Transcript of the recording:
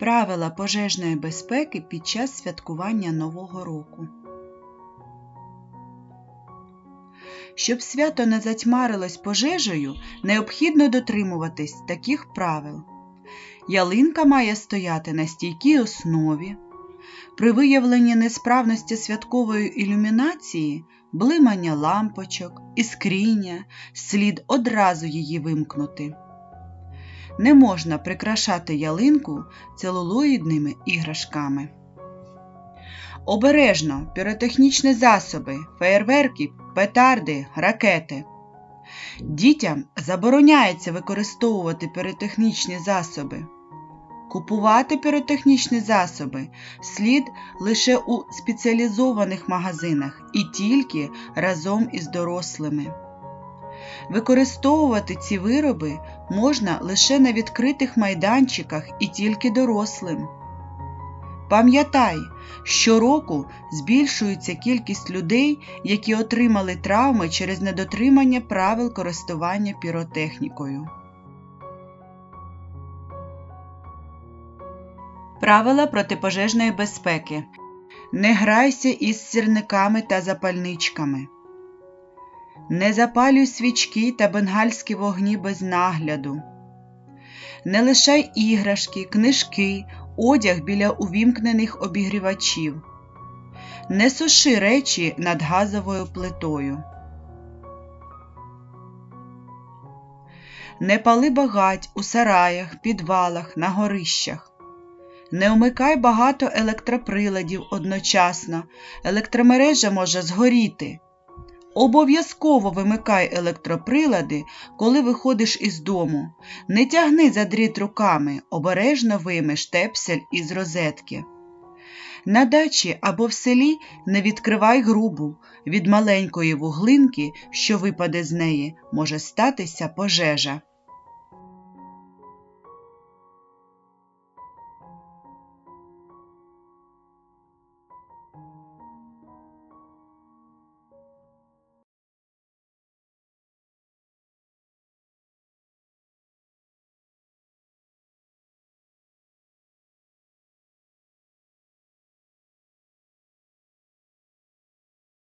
Правила пожежної безпеки під час святкування Нового року. Щоб свято не затьмарилось пожежею, необхідно дотримуватись таких правил. Ялинка має стояти на стійкій основі. При виявленні несправності святкової ілюмінації, блимання лампочок, іскріння, слід одразу її вимкнути. Не можна прикрашати ялинку целулоїдними іграшками. Обережно піротехнічні засоби, феєрверки, петарди, ракети. Дітям забороняється використовувати піротехнічні засоби. Купувати піротехнічні засоби слід лише у спеціалізованих магазинах і тільки разом із дорослими. Використовувати ці вироби можна лише на відкритих майданчиках і тільки дорослим. Пам'ятай, щороку збільшується кількість людей, які отримали травми через недотримання правил користування піротехнікою. Правила протипожежної безпеки. Не грайся із сірниками та запальничками. Не запалюй свічки та бенгальські вогні без нагляду. Не лишай іграшки, книжки, одяг біля увімкнених обігрівачів. Не суши речі над газовою плитою. Не пали багать у сараях, підвалах, на горищах. Не вмикай багато електроприладів одночасно, електромережа може згоріти. Обов'язково вимикай електроприлади, коли виходиш із дому. Не тягни за дріт руками, обережно вийми штепсель із розетки. На дачі або в селі не відкривай грубу. Від маленької вуглинки, що випаде з неї, може статися пожежа.